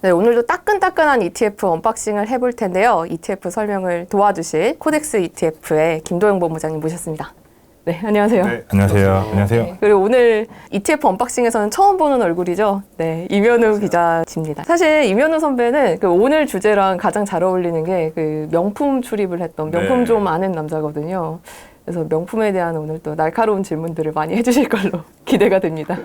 네, 오늘도 따끈따끈한 ETF 언박싱을 해볼 텐데요. ETF 설명을 도와주실 코덱스 ETF의 김도영 본부장님 모셨습니다. 네, 안녕하세요. 네, 안녕하세요. 안녕하세요. 네, 그리고 오늘 ETF 언박싱에서는 처음 보는 얼굴이죠. 네, 이면우 기자십니다. 사실 이면우 선배는 그 오늘 주제랑 가장 잘 어울리는 게 그 명품 출입을 했던 명품 네. 좀 아는 남자거든요. 그래서 명품에 대한 오늘 또 날카로운 질문들을 많이 해주실 걸로 기대가 됩니다.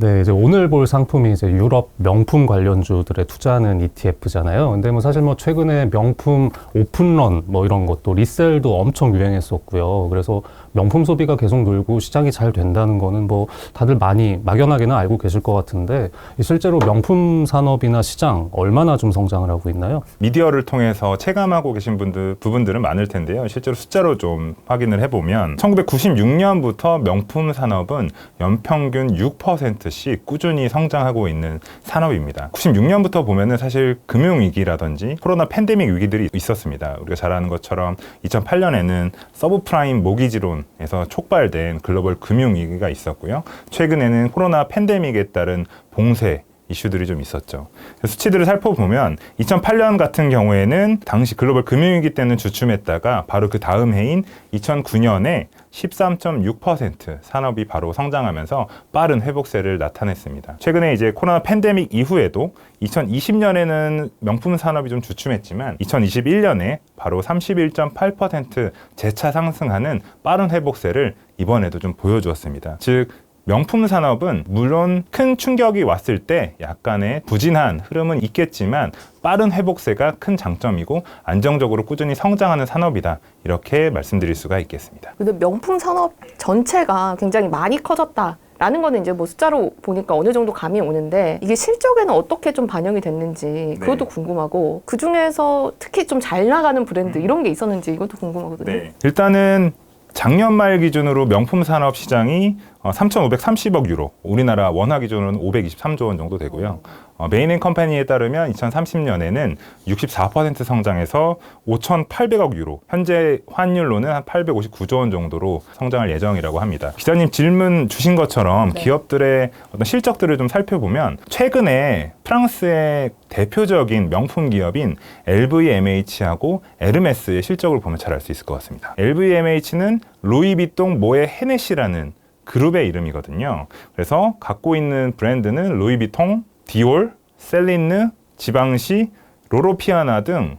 네, 이제 오늘 볼 상품이 이제 유럽 명품 관련주들에 투자하는 ETF잖아요. 근데 뭐 사실 뭐 최근에 명품 오픈런 뭐 이런 것도 리셀도 엄청 유행했었고요. 그래서 명품 소비가 계속 늘고 시장이 잘 된다는 거는 뭐 다들 많이 막연하게는 알고 계실 것 같은데 이 실제로 명품 산업이나 시장 얼마나 좀 성장을 하고 있나요? 미디어를 통해서 체감하고 계신 분들 부분들은 많을 텐데요. 실제로 숫자로 좀 확인을 해보면 1996년부터 명품 산업은 연평균 6%씩 꾸준히 성장하고 있는 산업입니다. 96년부터 보면은 사실 금융 위기라든지 코로나 팬데믹 위기들이 있었습니다. 우리가 잘 아는 것처럼 2008년에는 서브프라임 모기지론에서 촉발된 글로벌 금융 위기가 있었고요. 최근에는 코로나 팬데믹에 따른 봉쇄 이슈들이 좀 있었죠. 수치들을 살펴보면 2008년 같은 경우에는 당시 글로벌 금융위기 때는 주춤했다가 바로 그 다음 해인 2009년에 13.6% 산업이 바로 성장하면서 빠른 회복세를 나타냈습니다. 최근에 이제 코로나 팬데믹 이후에도 2020년에는 명품 산업이 좀 주춤했지만 2021년에 바로 31.8% 재차 상승하는 빠른 회복세를 이번에도 좀 보여주었습니다. 즉 명품 산업은 물론 큰 충격이 왔을 때 약간의 부진한 흐름은 있겠지만 빠른 회복세가 큰 장점이고 안정적으로 꾸준히 성장하는 산업이다. 이렇게 말씀드릴 수가 있겠습니다. 근데 명품 산업 전체가 굉장히 많이 커졌다. 라는 거는 이제 뭐 숫자로 보니까 어느 정도 감이 오는데 이게 실적에는 어떻게 좀 반영이 됐는지 그것도 네. 궁금하고 그 중에서 특히 좀 잘 나가는 브랜드 이런 게 있었는지 이것도 궁금하거든요. 네. 일단은 작년 말 기준으로 명품 산업 시장이 어, 3,530억 유로, 우리나라 원화 기준으로는 523조 원 정도 되고요. 어, 메인앤 컴퍼니에 따르면 2030년에는 64% 성장해서 5,800억 유로, 현재 환율로는 한 859조 원 정도로 성장할 예정이라고 합니다. 기자님 질문 주신 것처럼 네. 기업들의 어떤 실적들을 좀 살펴보면 최근에 프랑스의 대표적인 명품 기업인 LVMH하고 에르메스의 실적을 보면 잘 알 수 있을 것 같습니다. LVMH는 루이비통 모에 헤네시라는 그룹의 이름이거든요. 그래서 갖고 있는 브랜드는 루이비통, 디올, 셀린느, 지방시, 로로피아나 등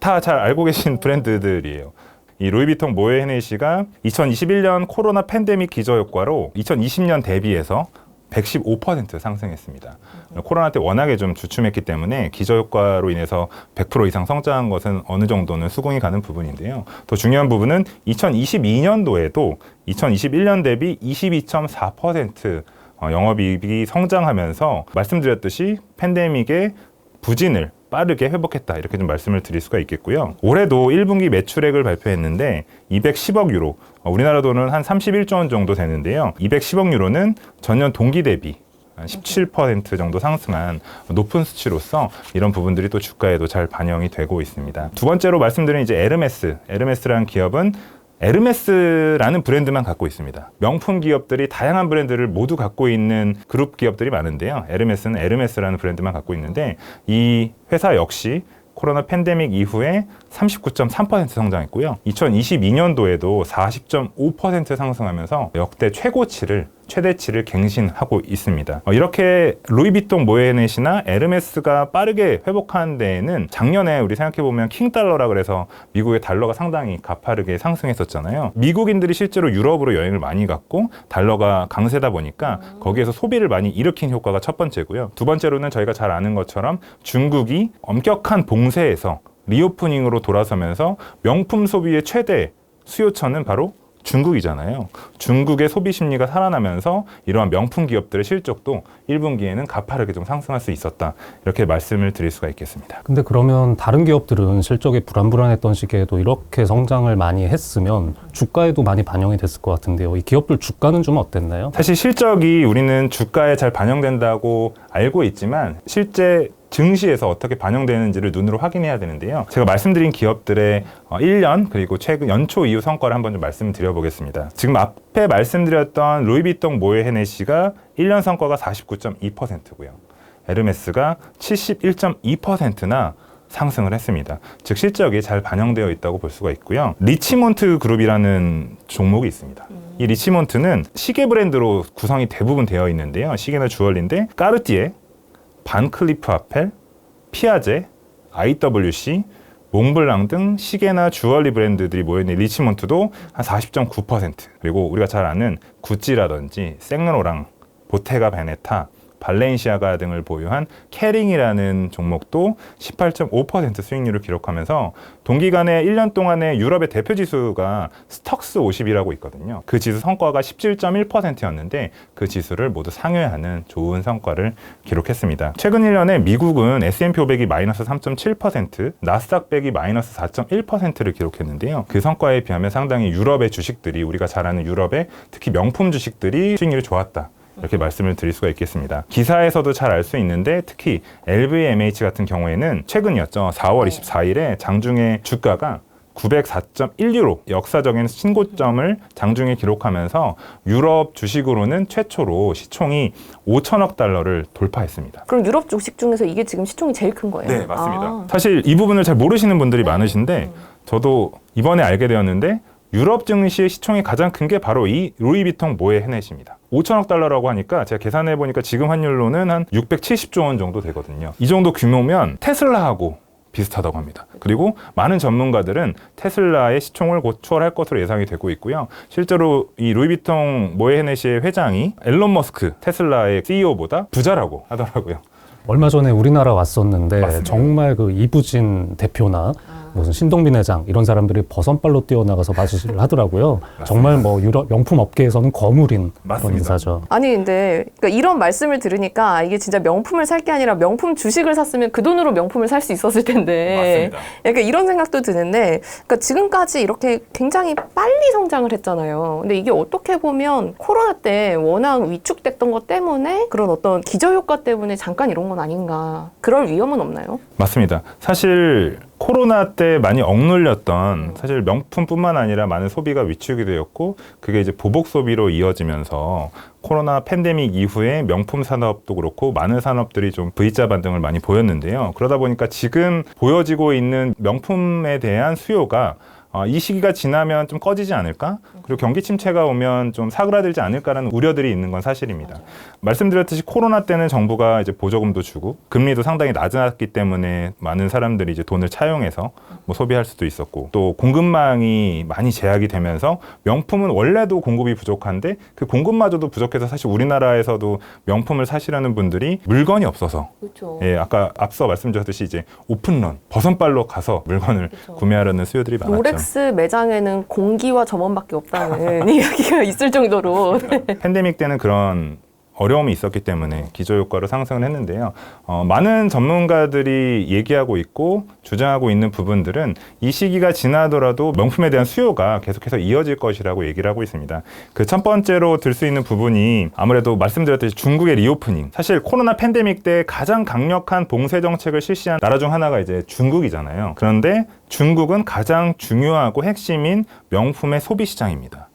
다 잘 알고 계신 브랜드들이에요. 이 루이비통 모에 헤네시가 2021년 코로나 팬데믹 기저 효과로 2020년 대비해서 115% 상승했습니다. 코로나 때 워낙에 좀 주춤했기 때문에 기저효과로 인해서 100% 이상 성장한 것은 어느 정도는 수긍이 가는 부분인데요. 더 중요한 부분은 2022년도에도 2021년 대비 22.4% 어, 영업이익이 성장하면서 말씀드렸듯이 팬데믹의 부진을 빠르게 회복했다 이렇게 좀 말씀을 드릴 수가 있겠고요. 올해도 1분기 매출액을 발표했는데 210억 유로, 어, 우리나라 돈은 한 31조 원 정도 되는데요. 210억 유로는 전년 동기 대비 한17% 정도 상승한 높은 수치로서 이런 부분들이 또 주가에도 잘 반영이 되고 있습니다. 두 번째로 말씀드린 이제 에르메스, 에르메스라는 기업은 에르메스라는 브랜드만 갖고 있습니다. 명품 기업들이 다양한 브랜드를 모두 갖고 있는 그룹 기업들이 많은데요. 에르메스는 에르메스라는 브랜드만 갖고 있는데 이 회사 역시 코로나 팬데믹 이후에 39.3% 성장했고요. 2022년도에도 40.5% 상승하면서 역대 최고치를 최대치를 갱신하고 있습니다. 어, 이렇게 루이비통 모에넷이나 에르메스가 빠르게 회복하는 데에는 작년에 우리 생각해 보면 킹달러라 그래서 미국의 달러가 상당히 가파르게 상승했었잖아요. 미국인들이 실제로 유럽으로 여행을 많이 갔고 달러가 강세다 보니까 거기에서 소비를 많이 일으킨 효과가 첫 번째고요. 두 번째로는 저희가 잘 아는 것처럼 중국이 엄격한 봉쇄에서 리오프닝으로 돌아서면서 명품 소비의 최대 수요처는 바로 중국이잖아요. 중국의 소비 심리가 살아나면서 이러한 명품 기업들의 실적도 1분기에는 가파르게 좀 상승할 수 있었다. 이렇게 말씀을 드릴 수가 있겠습니다. 근데 그러면 다른 기업들은 실적이 불안불안했던 시기에도 이렇게 성장을 많이 했으면 주가에도 많이 반영이 됐을 것 같은데요. 이 기업들 주가는 좀 어땠나요? 사실 실적이 우리는 주가에 잘 반영된다고 알고 있지만 실제 증시에서 어떻게 반영되는지를 눈으로 확인해야 되는데요. 제가 말씀드린 기업들의 어, 1년 그리고 최근 연초 이후 성과를 한번 좀 말씀을 드려보겠습니다. 지금 앞에 말씀드렸던 루이비통 모에 헤네시가 1년 성과가 49.2%고요. 에르메스가 71.2%나 상승을 했습니다. 즉 실적이 잘 반영되어 있다고 볼 수가 있고요. 리치몬트 그룹이라는 종목이 있습니다. 이 리치몬트는 시계 브랜드로 구성이 대부분 되어 있는데요. 시계나 주얼리인데 까르띠에, 반클리프 아펠, 피아제, IWC, 몽블랑 등 시계나 주얼리 브랜드들이 모여있는 리치몬트도 한 40.9% 그리고 우리가 잘 아는 구찌라든지 생로랑, 보테가 베네타, 발렌시아가 등을 보유한 캐링이라는 종목도 18.5% 수익률을 기록하면서 동기간에 1년 동안의 유럽의 대표 지수가 스톡스 50이라고 있거든요. 그 지수 성과가 17.1%였는데 그 지수를 모두 상회하는 좋은 성과를 기록했습니다. 최근 1년에 미국은 S&P 500이 마이너스 3.7%, 나스닥 100이 마이너스 4.1%를 기록했는데요. 그 성과에 비하면 상당히 유럽의 주식들이 우리가 잘 아는 유럽의 특히 명품 주식들이 수익률이 좋았다. 이렇게 말씀을 드릴 수가 있겠습니다. 기사에서도 잘 알 수 있는데 특히 LVMH 같은 경우에는 최근이었죠. 4월 24일에 장중에 주가가 904.1유로 역사적인 신고점을 장중에 기록하면서 유럽 주식으로는 최초로 시총이 5천억 달러를 돌파했습니다. 그럼 유럽 주식 중에서 이게 지금 시총이 제일 큰 거예요? 네, 맞습니다. 아. 사실 이 부분을 잘 모르시는 분들이 많으신데 저도 이번에 알게 되었는데 유럽 증시의 시총이 가장 큰 게 바로 이 루이비통 모에 헤넷입니다. 5천억 달러라고 하니까 제가 계산해 보니까 지금 환율로는 한 670조 원 정도 되거든요. 이 정도 규모면 테슬라하고 비슷하다고 합니다. 그리고 많은 전문가들은 테슬라의 시총을 곧 추월할 것으로 예상이 되고 있고요. 실제로 이 루이비통 모에헤넷의 회장이 앨런 머스크 테슬라의 CEO보다 부자라고 하더라고요. 얼마 전에 우리나라 왔었는데 맞습니다. 정말 그 이부진 대표나 무슨 신동빈 회장 이런 사람들이 버선발로 뛰어나가서 맞이를 하더라고요. 정말 뭐 유럽 명품 업계에서는 거물인 그런 맞습니다. 인사죠. 아니 근데 그러니까 이런 말씀을 들으니까 아, 이게 진짜 명품을 살 게 아니라 명품 주식을 샀으면 그 돈으로 명품을 살 수 있었을 텐데 약간 이런 생각도 드는데 그러니까 지금까지 이렇게 굉장히 빨리 성장을 했잖아요. 근데 이게 어떻게 보면 코로나 때 워낙 위축됐던 것 때문에 그런 어떤 기저효과 때문에 잠깐 이런 건 아닌가 그럴 위험은 없나요? 맞습니다. 사실 코로나 때 많이 억눌렸던 사실 명품뿐만 아니라 많은 소비가 위축이 되었고 그게 이제 보복 소비로 이어지면서 코로나 팬데믹 이후에 명품 산업도 그렇고 많은 산업들이 좀 V자 반등을 많이 보였는데요. 그러다 보니까 지금 보여지고 있는 명품에 대한 수요가 어, 이 시기가 지나면 좀 꺼지지 않을까? 그리고 경기 침체가 오면 좀 사그라들지 않을까라는 우려들이 있는 건 사실입니다. 말씀드렸듯이 코로나 때는 정부가 이제 보조금도 주고 금리도 상당히 낮았기 때문에 많은 사람들이 이제 돈을 차용해서 뭐 소비할 수도 있었고 또 공급망이 많이 제약이 되면서 명품은 원래도 공급이 부족한데 그 공급마저도 부족해서 사실 우리나라에서도 명품을 사시려는 분들이 물건이 없어서 그렇죠. 예, 아까 앞서 말씀드렸듯이 이제 오픈런 버선발로 가서 물건을 그쵸. 구매하려는 수요들이 많았죠. 롤렉스 매장에는 공기와 점원밖에 없다는 이야기가 있을 정도로. 팬데믹 때는 그런 어려움이 있었기 때문에 기저효과로 상승을 했는데요. 어, 많은 전문가들이 얘기하고 있고 주장하고 있는 부분들은 이 시기가 지나더라도 명품에 대한 수요가 계속해서 이어질 것이라고 얘기를 하고 있습니다. 그 첫 번째로 들 수 있는 부분이 아무래도 말씀드렸듯이 중국의 리오프닝. 사실 코로나 팬데믹 때 가장 강력한 봉쇄 정책을 실시한 나라 중 하나가 이제 중국이잖아요. 그런데 중국은 가장 중요하고 핵심인 명품의 소비 시장입니다.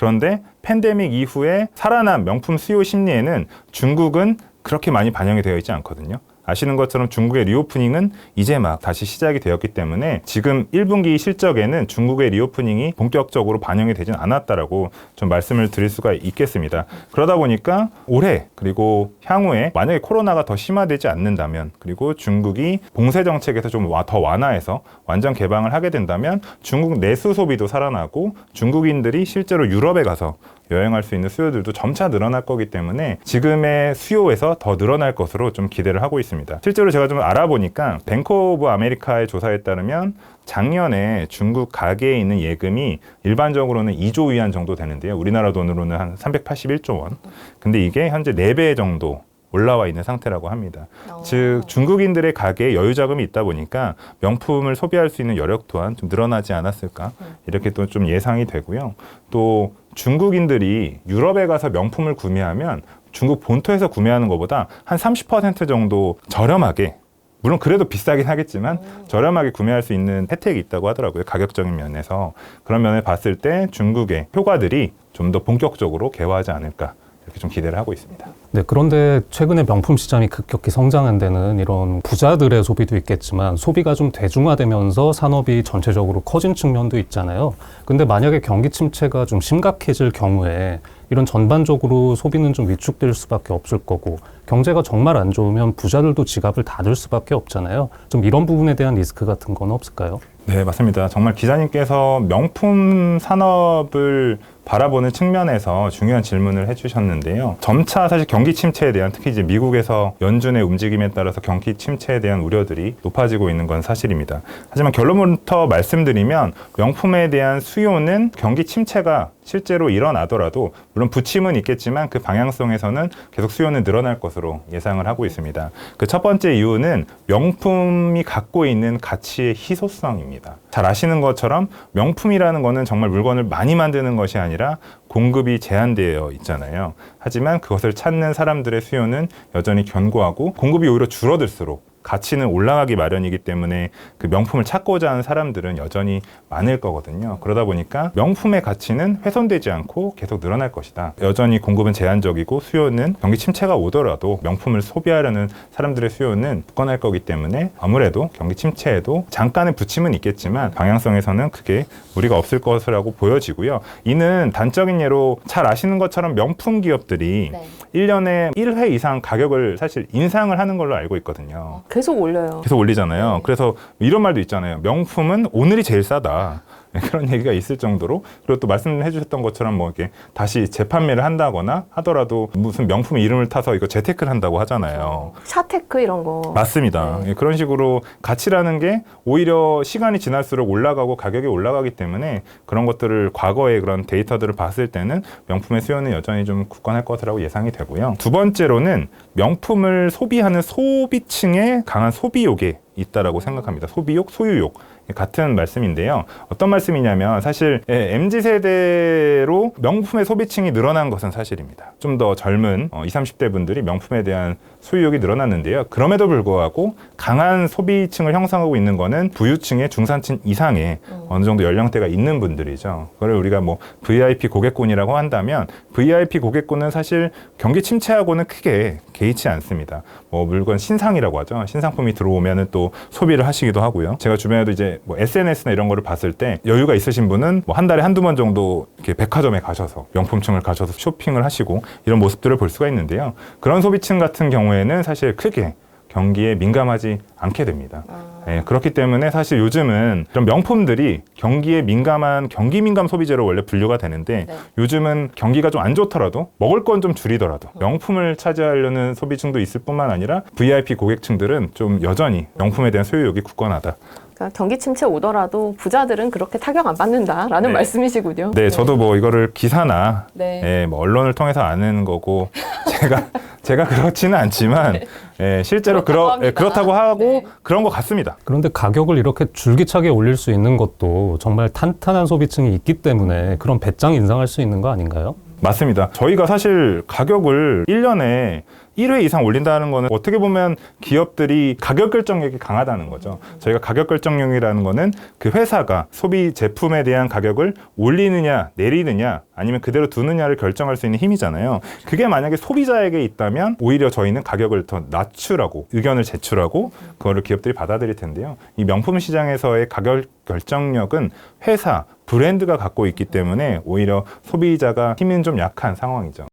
그런데 팬데믹 이후에 살아난 명품 수요 심리에는 중국은 그렇게 많이 반영이 되어 있지 않거든요. 아시는 것처럼 중국의 리오프닝은 이제 막 다시 시작이 되었기 때문에 지금 1분기 실적에는 중국의 리오프닝이 본격적으로 반영이 되진 않았다라고 좀 말씀을 드릴 수가 있겠습니다. 그러다 보니까 올해 그리고 향후에 만약에 코로나가 더 심화되지 않는다면 그리고 중국이 봉쇄 정책에서 좀 더 완화해서 완전 개방을 하게 된다면 중국 내수 소비도 살아나고 중국인들이 실제로 유럽에 가서 여행할 수 있는 수요들도 점차 늘어날 거기 때문에 지금의 수요에서 더 늘어날 것으로 좀 기대를 하고 있습니다. 실제로 제가 좀 알아보니까 뱅크 오브 아메리카의 조사에 따르면 작년에 중국 가계에 있는 예금이 일반적으로는 2조 위안 정도 되는데요. 우리나라 돈으로는 한 381조 원. 근데 이게 현재 4배 정도 올라와 있는 상태라고 합니다. 즉 중국인들의 가계에 여유 자금이 있다 보니까 명품을 소비할 수 있는 여력 또한 좀 늘어나지 않았을까 이렇게 또 좀 예상이 되고요. 또 중국인들이 유럽에 가서 명품을 구매하면 중국 본토에서 구매하는 것보다 한 30% 정도 저렴하게 물론 그래도 비싸긴 하겠지만 저렴하게 구매할 수 있는 혜택이 있다고 하더라고요. 가격적인 면에서 그런 면을 봤을 때 중국의 효과들이 좀 더 본격적으로 개화하지 않을까 이렇게 좀 기대를 하고 있습니다. 네, 그런데 최근에 명품 시장이 급격히 성장한 데는 이런 부자들의 소비도 있겠지만 소비가 좀 대중화되면서 산업이 전체적으로 커진 측면도 있잖아요. 근데 만약에 경기 침체가 좀 심각해질 경우에 이런 전반적으로 소비는 좀 위축될 수밖에 없을 거고 경제가 정말 안 좋으면 부자들도 지갑을 닫을 수밖에 없잖아요. 좀 이런 부분에 대한 리스크 같은 건 없을까요? 네, 맞습니다. 정말 기자님께서 명품 산업을 바라보는 측면에서 중요한 질문을 해주셨는데요. 점차 사실 경기 침체에 대한 특히 이제 미국에서 연준의 움직임에 따라서 경기 침체에 대한 우려들이 높아지고 있는 건 사실입니다. 하지만 결론부터 말씀드리면 명품에 대한 수요는 경기 침체가 실제로 일어나더라도 물론 부침은 있겠지만 그 방향성에서는 계속 수요는 늘어날 것으로 예상을 하고 있습니다. 그 첫 번째 이유는 명품이 갖고 있는 가치의 희소성입니다. 잘 아시는 것처럼 명품이라는 거는 정말 물건을 많이 만드는 것이 아니라 공급이 제한되어 있잖아요. 하지만 그것을 찾는 사람들의 수요는 여전히 견고하고 공급이 오히려 줄어들수록 가치는 올라가기 마련이기 때문에 그 명품을 찾고자 하는 사람들은 여전히 많을 거거든요. 그러다 보니까 명품의 가치는 훼손되지 않고 계속 늘어날 것이다. 여전히 공급은 제한적이고 수요는 경기 침체가 오더라도 명품을 소비하려는 사람들의 수요는 굳건할 거기 때문에 아무래도 경기 침체에도 잠깐의 부침은 있겠지만 방향성에서는 크게 무리가 없을 것이라고 보여지고요. 이는 단적인 예로 잘 아시는 것처럼 명품 기업들이 네. 일 1년에 1회 이상 가격을 사실 인상을 하는 걸로 알고 있거든요. 계속 올려요. 계속 올리잖아요. 네. 그래서 이런 말도 있잖아요. 명품은 오늘이 제일 싸다. 그런 얘기가 있을 정도로 그리고 또 말씀해 주셨던 것처럼 뭐 이렇게 다시 재판매를 한다거나 하더라도 무슨 명품 이름을 타서 이거 재테크를 한다고 하잖아요. 샤테크 이런 거. 맞습니다. 네. 예, 그런 식으로 가치라는 게 오히려 시간이 지날수록 올라가고 가격이 올라가기 때문에 그런 것들을 과거의 그런 데이터들을 봤을 때는 명품의 수요는 여전히 좀 굳건할 것이라고 예상이 되고요. 두 번째로는 명품을 소비하는 소비층의 강한 소비욕에 있다라고 생각합니다. 소비욕, 소유욕. 같은 말씀인데요. 어떤 말씀이냐면 사실 MZ 세대로 명품의 소비층이 늘어난 것은 사실입니다. 좀 더 젊은 어, 20, 30대 분들이 명품에 대한 소유욕이 늘어났는데요. 그럼에도 불구하고 강한 소비층을 형성하고 있는 거는 부유층의 중산층 이상의 어느 정도 연령대가 있는 분들이죠. 그걸 우리가 뭐 VIP 고객군이라고 한다면 VIP 고객군은 사실 경기 침체하고는 크게 개의치 않습니다. 뭐 물건 신상이라고 하죠. 신상품이 들어오면은 또 소비를 하시기도 하고요. 제가 주변에도 이제 뭐 SNS나 이런 거를 봤을 때 여유가 있으신 분은 뭐 한 달에 한두 번 정도 이렇게 백화점에 가셔서 명품층을 가셔서 쇼핑을 하시고 이런 모습들을 볼 수가 있는데요. 그런 소비층 같은 경우에는 사실 크게 경기에 민감하지 않게 됩니다. 예, 그렇기 때문에 사실 요즘은 이런 명품들이 경기에 민감한 경기 민감 소비재로 원래 분류가 되는데 네. 요즘은 경기가 좀 안 좋더라도 먹을 건 좀 줄이더라도 명품을 차지하려는 소비층도 있을 뿐만 아니라 VIP 고객층들은 좀 여전히 명품에 대한 소유욕이 굳건하다. 그러니까 경기 침체 오더라도 부자들은 그렇게 타격 안 받는다라는 네. 말씀이시군요. 네, 저도 뭐 이거를 기사나 네. 예, 뭐 언론을 통해서 아는 거고 제가 제가 그렇지는 않지만 예, 실제로 그렇다고 그러, 합니다. 예, 그렇다고 하고 네. 그런 것 같습니다. 그런데 가격을 이렇게 줄기차게 올릴 수 있는 것도 정말 탄탄한 소비층이 있기 때문에 그런 배짱 인상할 수 있는 거 아닌가요? 맞습니다. 저희가 사실 가격을 1년에 1회 이상 올린다는 거는 어떻게 보면 기업들이 가격 결정력이 강하다는 거죠. 저희가 가격 결정력이라는 거는 그 회사가 소비 제품에 대한 가격을 올리느냐, 내리느냐, 아니면 그대로 두느냐를 결정할 수 있는 힘이잖아요. 그게 만약에 소비자에게 있다면 오히려 저희는 가격을 더 낮추라고 의견을 제출하고 그거를 기업들이 받아들일 텐데요. 이 명품 시장에서의 가격 결정력은 회사, 브랜드가 갖고 있기 때문에 오히려 소비자가 힘은 좀 약한 상황이죠.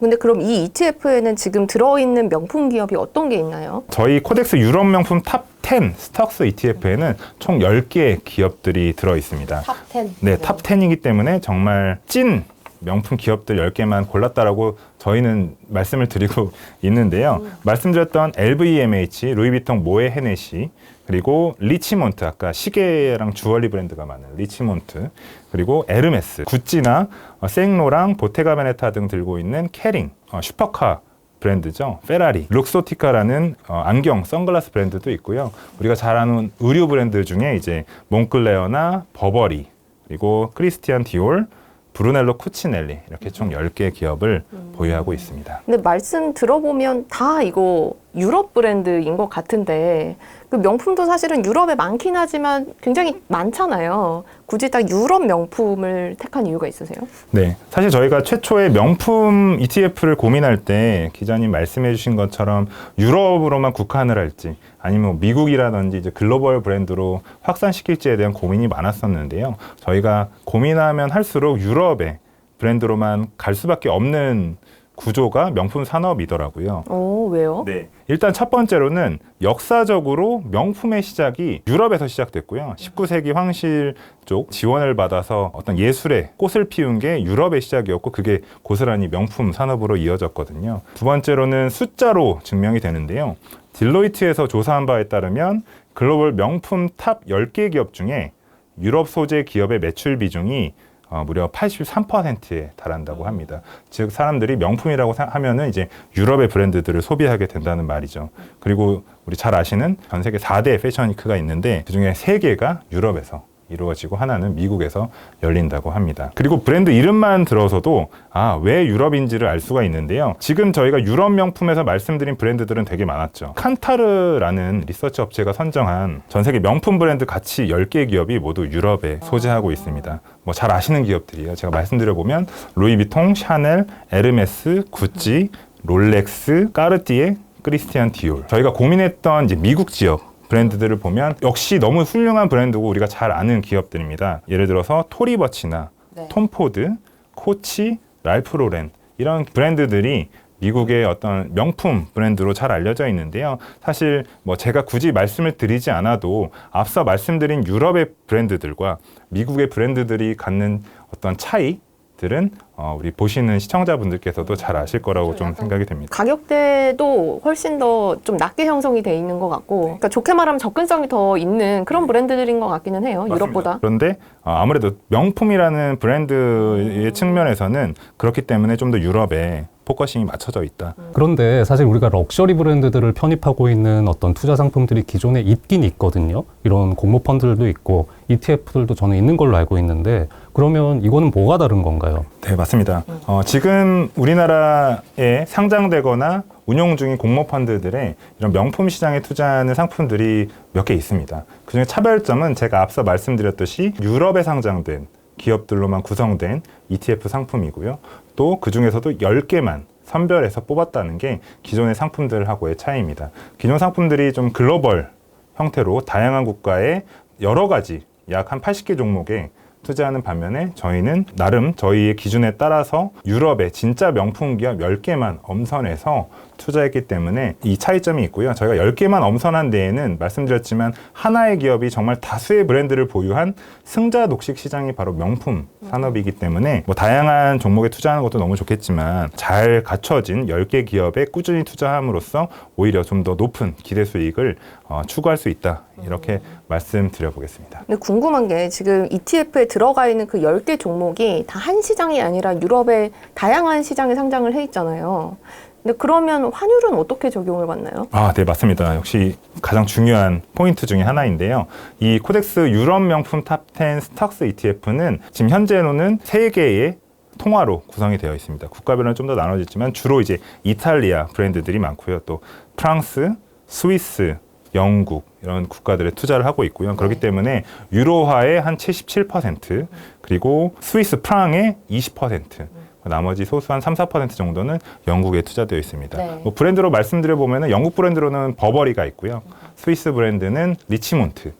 근데 그럼 이 ETF에는 지금 들어있는 명품 기업이 어떤 게 있나요? 저희 코덱스 유럽 명품 탑 10 스톡스 ETF에는 총 10개의 기업들이 들어 있습니다. 탑 10. 네, 탑 10이기 때문에 정말 찐 명품 기업들 10개만 골랐다라고 저희는 말씀을 드리고 있는데요. 말씀드렸던 LVMH, 루이비통 모에 헤네시, 그리고 리치몬트, 아까 시계랑 주얼리 브랜드가 많은 리치몬트, 그리고 에르메스, 구찌나 어, 생로랑 보테가 베네타 등 들고 있는 캐링, 어, 슈퍼카 브랜드죠. 페라리, 룩소티카라는 어, 안경, 선글라스 브랜드도 있고요. 우리가 잘 아는 의류 브랜드 중에 이제 몽클레어나 버버리, 그리고 크리스티안 디올, 브루넬로 쿠치넬리 이렇게 총 10개 기업을 보유하고 있습니다. 근데 말씀 들어보면 다 이거 유럽 브랜드인 것 같은데 그 명품도 사실은 유럽에 많긴 하지만 굉장히 많잖아요. 굳이 딱 유럽 명품을 택한 이유가 있으세요? 네. 사실 저희가 최초의 명품 ETF를 고민할 때 기자님 말씀해 주신 것처럼 유럽으로만 국한을 할지 아니면 뭐 미국이라든지 이제 글로벌 브랜드로 확산시킬지에 대한 고민이 많았었는데요. 저희가 고민하면 할수록 유럽의 브랜드로만 갈 수밖에 없는 구조가 명품 산업이더라고요. 오, 왜요? 네. 일단 첫 번째로는 역사적으로 명품의 시작이 유럽에서 시작됐고요. 19세기 황실 쪽 지원을 받아서 어떤 예술의 꽃을 피운 게 유럽의 시작이었고 그게 고스란히 명품 산업으로 이어졌거든요. 두 번째로는 숫자로 증명이 되는데요. 딜로이트에서 조사한 바에 따르면 글로벌 명품 탑 10개 기업 중에 유럽 소재 기업의 매출 비중이 어, 무려 83%에 달한다고 합니다. 즉 사람들이 명품이라고 사- 하면은 이제 유럽의 브랜드들을 소비하게 된다는 말이죠. 그리고 우리 잘 아시는 전 세계 4대 패션 위크가 있는데 그중에 3개가 유럽에서 이루어지고 하나는 미국에서 열린다고 합니다. 그리고 브랜드 이름만 들어서도 아, 왜 유럽인지를 알 수가 있는데요. 지금 저희가 유럽 명품에서 말씀드린 브랜드들은 되게 많았죠. 칸타르라는 리서치 업체가 선정한 전 세계 명품 브랜드 가치 10개 기업이 모두 유럽에 소재하고 있습니다. 뭐 잘 아시는 기업들이에요. 제가 말씀드려 보면 루이비통, 샤넬, 에르메스, 구찌, 롤렉스, 까르띠에, 크리스티안 디올. 저희가 고민했던 이제 미국 지역 브랜드들을 보면 역시 너무 훌륭한 브랜드고 우리가 잘 아는 기업들입니다. 예를 들어서 토리버치나 네. 톰포드, 코치, 랄프 로렌 이런 브랜드들이 미국의 어떤 명품 브랜드로 잘 알려져 있는데요. 사실 뭐 제가 굳이 말씀을 드리지 않아도 앞서 말씀드린 유럽의 브랜드들과 미국의 브랜드들이 갖는 어떤 차이 들은 어, 우리 보시는 시청자분들께서도 잘 아실 거라고 좀 생각이 됩니다. 가격대도 훨씬 더 좀 낮게 형성이 돼 있는 것 같고, 그러니까 좋게 말하면 접근성이 더 있는 그런 브랜드들인 것 같기는 해요. 유럽보다. 그런데 어, 아무래도 명품이라는 브랜드의 측면에서는 그렇기 때문에 좀 더 유럽에 포커싱이 맞춰져 있다. 그런데 사실 우리가 럭셔리 브랜드들을 편입하고 있는 어떤 투자 상품들이 기존에 있긴 있거든요. 이런 공모 펀드들도 있고 ETF들도 저는 있는 걸로 알고 있는데 그러면 이거는 뭐가 다른 건가요? 네, 맞습니다. 어, 지금 우리나라에 상장되거나 운용 중인 공모 펀드들의 이런 명품 시장에 투자하는 상품들이 몇 개 있습니다. 그중에 차별점은 제가 앞서 말씀드렸듯이 유럽에 상장된 기업들로만 구성된 ETF 상품이고요. 또 그 중에서도 10개만 선별해서 뽑았다는 게 기존의 상품들하고의 차이입니다. 기존 상품들이 좀 글로벌 형태로 다양한 국가의 여러 가지 약 한 80개 종목에 투자하는 반면에 저희는 나름 저희의 기준에 따라서 유럽의 진짜 명품 기업 10개만 엄선해서 투자했기 때문에 이 차이점이 있고요. 저희가 10개만 엄선한 데에는 말씀드렸지만 하나의 기업이 정말 다수의 브랜드를 보유한 승자 독식 시장이 바로 명품 산업이기 때문에 뭐 다양한 종목에 투자하는 것도 너무 좋겠지만 잘 갖춰진 10개 기업에 꾸준히 투자함으로써 오히려 좀 더 높은 기대 수익을 어, 추구할 수 있다. 이렇게 말씀드려 보겠습니다. 근데 궁금한 게 지금 ETF에 들어가 있는 그 10개 종목이 다 한 시장이 아니라 유럽의 다양한 시장에 상장을 해 있잖아요. 근데 그러면 환율은 어떻게 적용을 받나요? 아, 네, 맞습니다. 역시 가장 중요한 포인트 중에 하나인데요. 이 코덱스 유럽 명품 탑10 스탁스 ETF는 지금 현재로는 세개의 통화로 구성이 되어 있습니다. 국가별로는 좀 더 나눠지지만 주로 이제 이탈리아 브랜드들이 많고요. 또 프랑스, 스위스, 영국 이런 국가들에 투자를 하고 있고요. 그렇기 때문에 유로화의 한 77% 그리고 스위스 프랑의 20% 나머지 소수 한 3, 4% 정도는 영국에 투자되어 있습니다. 네. 뭐 브랜드로 말씀드려 보면은 영국 브랜드로는 버버리가 있고요. 스위스 브랜드는 리치몬트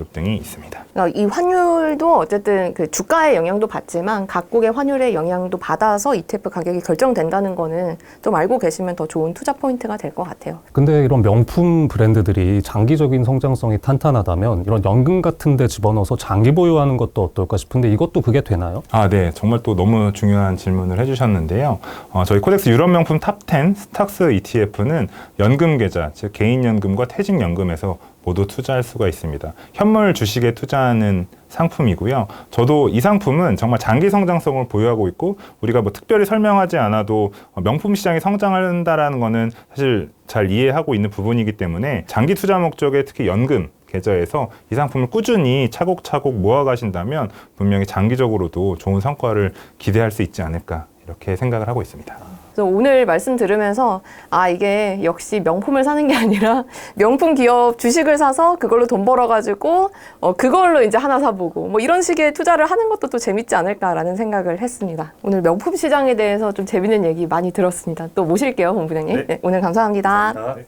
그룹 등이 있습니다. 그러니까 이 환율도 어쨌든 그 주가의 영향도 받지만 각국의 환율의 영향도 받아서 ETF 가격이 결정된다는 거는 좀 알고 계시면 더 좋은 투자 포인트가 될 것 같아요. 근데 이런 명품 브랜드들이 장기적인 성장성이 탄탄하다면 이런 연금 같은 데 집어넣어서 장기 보유하는 것도 어떨까 싶은데 이것도 그게 되나요? 아, 네. 정말 또 너무 중요한 질문을 해주셨는데요. 어, 저희 코덱스 유럽 명품 탑 10 스탁스 ETF는 연금 계좌, 즉 개인연금과 퇴직연금에서 모두 투자할 수가 있습니다. 현물 주식에 투자하는 상품이고요. 저도 이 상품은 정말 장기 성장성을 보유하고 있고 우리가 뭐 특별히 설명하지 않아도 어, 명품 시장이 성장한다라는 거는 사실 잘 이해하고 있는 부분이기 때문에 장기 투자 목적의 특히 연금 계좌에서 이 상품을 꾸준히 차곡차곡 모아 가신다면 분명히 장기적으로도 좋은 성과를 기대할 수 있지 않을까 이렇게 생각을 하고 있습니다. 그래서 오늘 말씀 들으면서 아 이게 역시 명품을 사는 게 아니라 명품 기업 주식을 사서 그걸로 돈 벌어가지고 어 그걸로 이제 하나 사보고 뭐 이런 식의 투자를 하는 것도 또 재밌지 않을까라는 생각을 했습니다. 오늘 명품 시장에 대해서 좀 재밌는 얘기 많이 들었습니다. 또 모실게요, 본부장님. 네. 네, 오늘 감사합니다. 네.